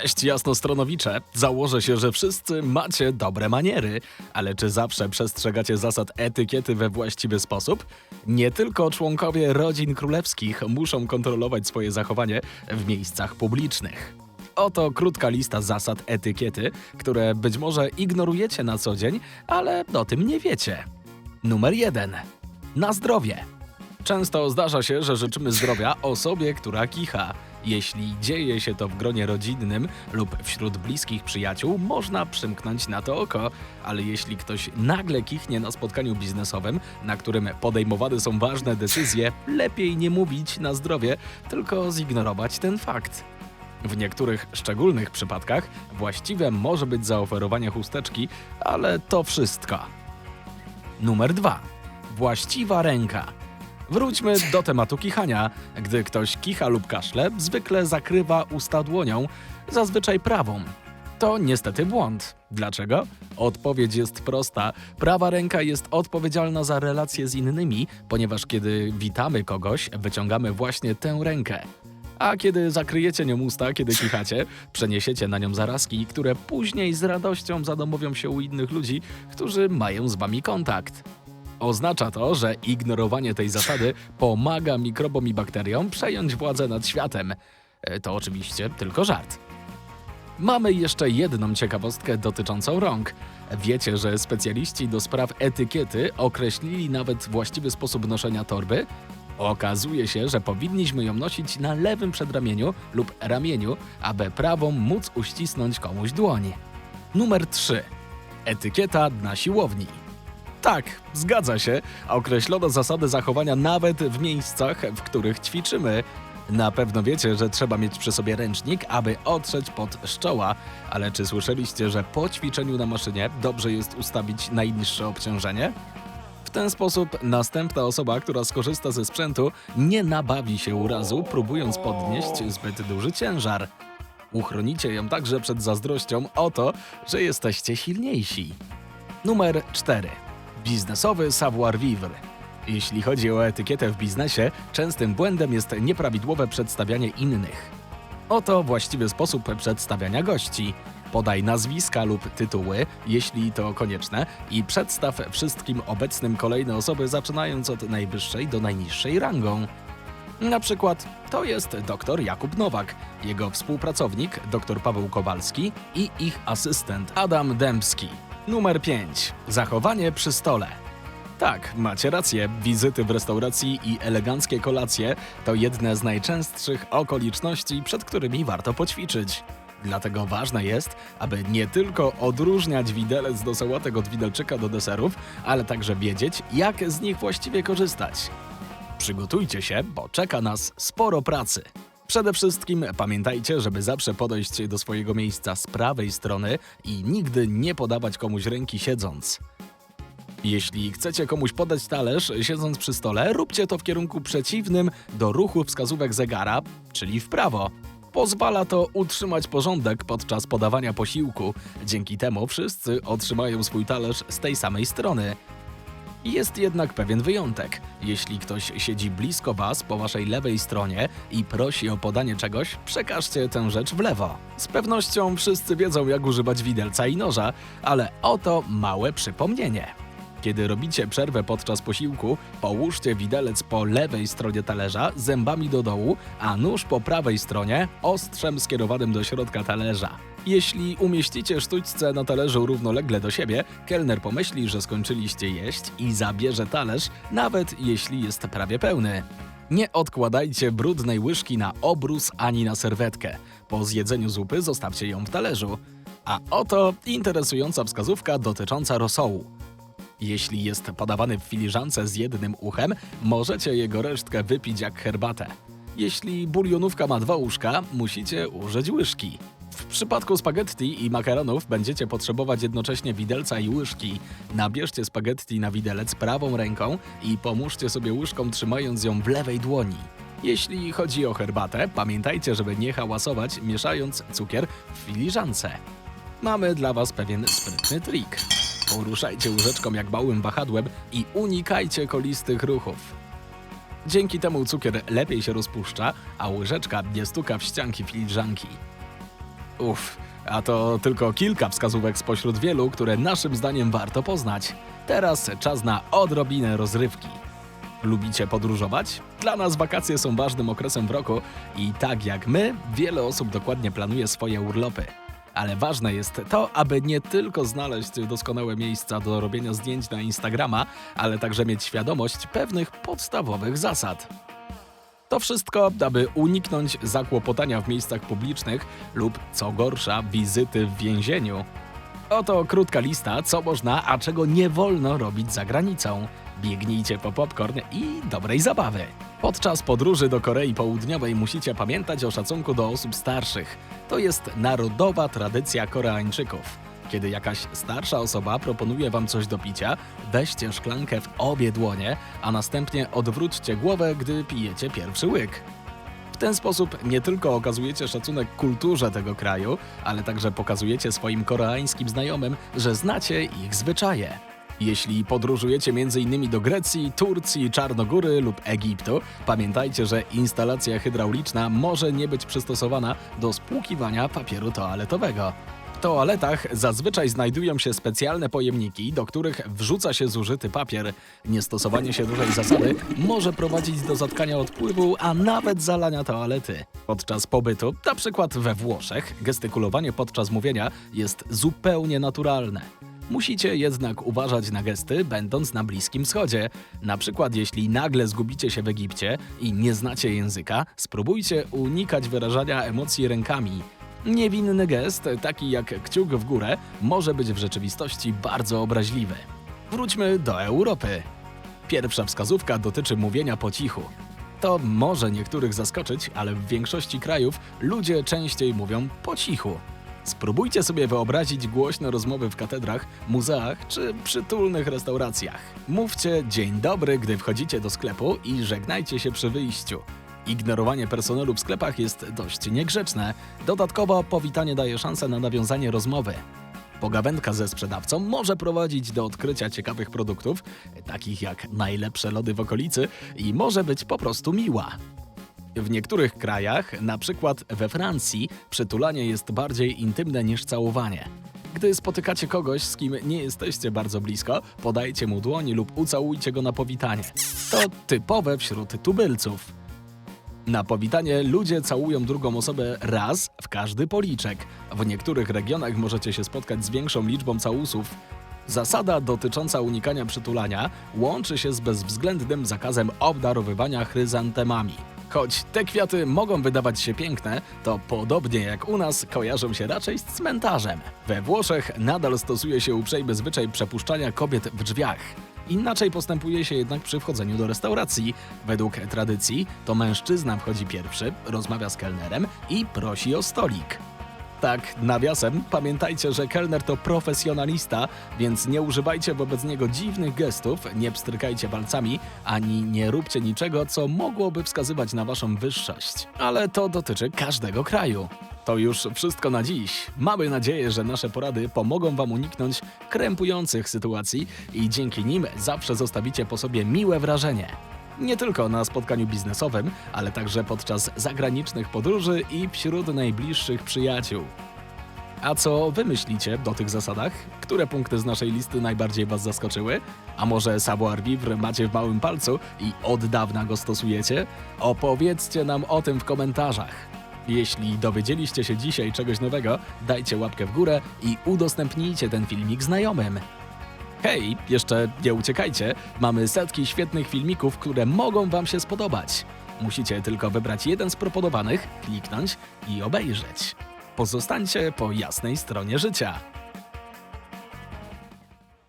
Cześć jasnostronowicze. Założę się, że wszyscy macie dobre maniery, ale czy zawsze przestrzegacie zasad etykiety we właściwy sposób? Nie tylko członkowie rodzin królewskich muszą kontrolować swoje zachowanie w miejscach publicznych. Oto krótka lista zasad etykiety, które być może ignorujecie na co dzień, ale o tym nie wiecie. Numer 1. Na zdrowie. Często zdarza się, że życzymy zdrowia osobie, która kicha. Jeśli dzieje się to w gronie rodzinnym lub wśród bliskich przyjaciół, można przymknąć na to oko, ale jeśli ktoś nagle kichnie na spotkaniu biznesowym, na którym podejmowane są ważne decyzje, lepiej nie mówić na zdrowie, tylko zignorować ten fakt. W niektórych szczególnych przypadkach właściwe może być zaoferowanie chusteczki, ale to wszystko. Numer 2. Właściwa ręka. Wróćmy do tematu kichania. Gdy ktoś kicha lub kaszle, zwykle zakrywa usta dłonią, zazwyczaj prawą. To niestety błąd. Dlaczego? Odpowiedź jest prosta. Prawa ręka jest odpowiedzialna za relacje z innymi, ponieważ kiedy witamy kogoś, wyciągamy właśnie tę rękę. A kiedy zakryjecie nią usta, kiedy kichacie, przeniesiecie na nią zarazki, które później z radością zadomowią się u innych ludzi, którzy mają z wami kontakt. Oznacza to, że ignorowanie tej zasady pomaga mikrobom i bakteriom przejąć władzę nad światem. E, To oczywiście tylko żart. Mamy jeszcze jedną ciekawostkę dotyczącą rąk. Wiecie, że specjaliści do spraw etykiety określili nawet właściwy sposób noszenia torby? Okazuje się, że powinniśmy ją nosić na lewym przedramieniu lub ramieniu, aby prawą móc uścisnąć komuś dłoń. Numer 3. Etykieta na siłowni. Tak, zgadza się. Określono zasady zachowania nawet w miejscach, w których ćwiczymy. Na pewno wiecie, że trzeba mieć przy sobie ręcznik, aby otrzeć pod szczoła, ale czy słyszeliście, że po ćwiczeniu na maszynie dobrze jest ustawić najniższe obciążenie? W ten sposób następna osoba, która skorzysta ze sprzętu, nie nabawi się urazu, próbując podnieść zbyt duży ciężar. Uchronicie ją także przed zazdrością o to, że jesteście silniejsi. Numer 4. Biznesowy savoir-vivre. Jeśli chodzi o etykietę w biznesie, częstym błędem jest nieprawidłowe przedstawianie innych. Oto właściwy sposób przedstawiania gości. Podaj nazwiska lub tytuły, jeśli to konieczne, i przedstaw wszystkim obecnym kolejne osoby, zaczynając od najwyższej do najniższej rangą. Na przykład to jest dr Jakub Nowak, jego współpracownik dr Paweł Kowalski i ich asystent Adam Dębski. Numer 5. Zachowanie przy stole. Tak, macie rację. Wizyty w restauracji i eleganckie kolacje to jedne z najczęstszych okoliczności, przed którymi warto poćwiczyć. Dlatego ważne jest, aby nie tylko odróżniać widelec do sałatek od widelczyka do deserów, ale także wiedzieć, jak z nich właściwie korzystać. Przygotujcie się, bo czeka nas sporo pracy. Przede wszystkim pamiętajcie, żeby zawsze podejść do swojego miejsca z prawej strony i nigdy nie podawać komuś ręki siedząc. Jeśli chcecie komuś podać talerz siedząc przy stole, róbcie to w kierunku przeciwnym do ruchu wskazówek zegara, czyli w prawo. Pozwala to utrzymać porządek podczas podawania posiłku. Dzięki temu wszyscy otrzymają swój talerz z tej samej strony. Jest jednak pewien wyjątek. Jeśli ktoś siedzi blisko Was po Waszej lewej stronie i prosi o podanie czegoś, przekażcie tę rzecz w lewo. Z pewnością wszyscy wiedzą, jak używać widelca i noża, ale oto małe przypomnienie. Kiedy robicie przerwę podczas posiłku, połóżcie widelec po lewej stronie talerza zębami do dołu, a nóż po prawej stronie ostrzem skierowanym do środka talerza. Jeśli umieścicie sztućce na talerzu równolegle do siebie, kelner pomyśli, że skończyliście jeść i zabierze talerz, nawet jeśli jest prawie pełny. Nie odkładajcie brudnej łyżki na obrus ani na serwetkę. Po zjedzeniu zupy zostawcie ją w talerzu. A oto interesująca wskazówka dotycząca rosołu. Jeśli jest podawany w filiżance z jednym uchem, możecie jego resztkę wypić jak herbatę. Jeśli bulionówka ma dwa łóżka, musicie użyć łyżki. Przypadku spaghetti i makaronów będziecie potrzebować jednocześnie widelca i łyżki. Nabierzcie spaghetti na widelec prawą ręką i pomóżcie sobie łyżką trzymając ją w lewej dłoni. Jeśli chodzi o herbatę, pamiętajcie, żeby nie hałasować mieszając cukier w filiżance. Mamy dla Was pewien sprytny trik. Poruszajcie łyżeczką jak małym wahadłem i unikajcie kolistych ruchów. Dzięki temu cukier lepiej się rozpuszcza, a łyżeczka nie stuka w ścianki filiżanki. Uff, a to tylko kilka wskazówek spośród wielu, które naszym zdaniem warto poznać. Teraz czas na odrobinę rozrywki. Lubicie podróżować? Dla nas wakacje są ważnym okresem w roku i tak jak my, wiele osób dokładnie planuje swoje urlopy. Ale ważne jest to, aby nie tylko znaleźć doskonałe miejsca do robienia zdjęć na Instagrama, ale także mieć świadomość pewnych podstawowych zasad. To wszystko, aby uniknąć zakłopotania w miejscach publicznych lub, co gorsza, wizyty w więzieniu. Oto krótka lista, co można, a czego nie wolno robić za granicą. Biegnijcie po popcorn i dobrej zabawy. Podczas podróży do Korei Południowej musicie pamiętać o szacunku do osób starszych. To jest narodowa tradycja Koreańczyków. Kiedy jakaś starsza osoba proponuje wam coś do picia, weźcie szklankę w obie dłonie, a następnie odwróćcie głowę, gdy pijecie pierwszy łyk. W ten sposób nie tylko okazujecie szacunek kulturze tego kraju, ale także pokazujecie swoim koreańskim znajomym, że znacie ich zwyczaje. Jeśli podróżujecie m.in. do Grecji, Turcji, Czarnogóry lub Egiptu, pamiętajcie, że instalacja hydrauliczna może nie być przystosowana do spłukiwania papieru toaletowego. Toaletach zazwyczaj znajdują się specjalne pojemniki, do których wrzuca się zużyty papier. Niestosowanie się dużej zasady może prowadzić do zatkania odpływu, a nawet zalania toalety. Podczas pobytu, na przykład we Włoszech, gestykulowanie podczas mówienia jest zupełnie naturalne. Musicie jednak uważać na gesty, będąc na Bliskim Wschodzie. Na przykład, jeśli nagle zgubicie się w Egipcie i nie znacie języka, spróbujcie unikać wyrażania emocji rękami. Niewinny gest, taki jak kciuk w górę, może być w rzeczywistości bardzo obraźliwy. Wróćmy do Europy. Pierwsza wskazówka dotyczy mówienia po cichu. To może niektórych zaskoczyć, ale w większości krajów ludzie częściej mówią po cichu. Spróbujcie sobie wyobrazić głośne rozmowy w katedrach, muzeach czy przytulnych restauracjach. Mówcie dzień dobry, gdy wchodzicie do sklepu i żegnajcie się przy wyjściu. Ignorowanie personelu w sklepach jest dość niegrzeczne. Dodatkowo powitanie daje szansę na nawiązanie rozmowy. Pogawędka ze sprzedawcą może prowadzić do odkrycia ciekawych produktów, takich jak najlepsze lody w okolicy i może być po prostu miła. W niektórych krajach, na przykład we Francji, przytulanie jest bardziej intymne niż całowanie. Gdy spotykacie kogoś, z kim nie jesteście bardzo blisko, podajcie mu dłoń lub ucałujcie go na powitanie. To typowe wśród tubylców. Na powitanie ludzie całują drugą osobę raz w każdy policzek. W niektórych regionach możecie się spotkać z większą liczbą całusów. Zasada dotycząca unikania przytulania łączy się z bezwzględnym zakazem obdarowywania chryzantemami. Choć te kwiaty mogą wydawać się piękne, to podobnie jak u nas kojarzą się raczej z cmentarzem. We Włoszech nadal stosuje się uprzejmy zwyczaj przepuszczania kobiet w drzwiach. Inaczej postępuje się jednak przy wchodzeniu do restauracji. Według tradycji to mężczyzna wchodzi pierwszy, rozmawia z kelnerem i prosi o stolik. Tak, nawiasem, pamiętajcie, że kelner to profesjonalista, więc nie używajcie wobec niego dziwnych gestów, nie pstrykajcie palcami, ani nie róbcie niczego, co mogłoby wskazywać na waszą wyższość. Ale to dotyczy każdego kraju. To już wszystko na dziś. Mamy nadzieję, że nasze porady pomogą Wam uniknąć krępujących sytuacji i dzięki nim zawsze zostawicie po sobie miłe wrażenie. Nie tylko na spotkaniu biznesowym, ale także podczas zagranicznych podróży i wśród najbliższych przyjaciół. A co wy myślicie o tych zasadach? Które punkty z naszej listy najbardziej was zaskoczyły? A może savoir vivre macie w małym palcu i od dawna go stosujecie? Opowiedzcie nam o tym w komentarzach. Jeśli dowiedzieliście się dzisiaj czegoś nowego, dajcie łapkę w górę i udostępnijcie ten filmik znajomym. Hej, jeszcze nie uciekajcie, mamy setki świetnych filmików, które mogą Wam się spodobać. Musicie tylko wybrać jeden z proponowanych, kliknąć i obejrzeć. Pozostańcie po jasnej stronie życia.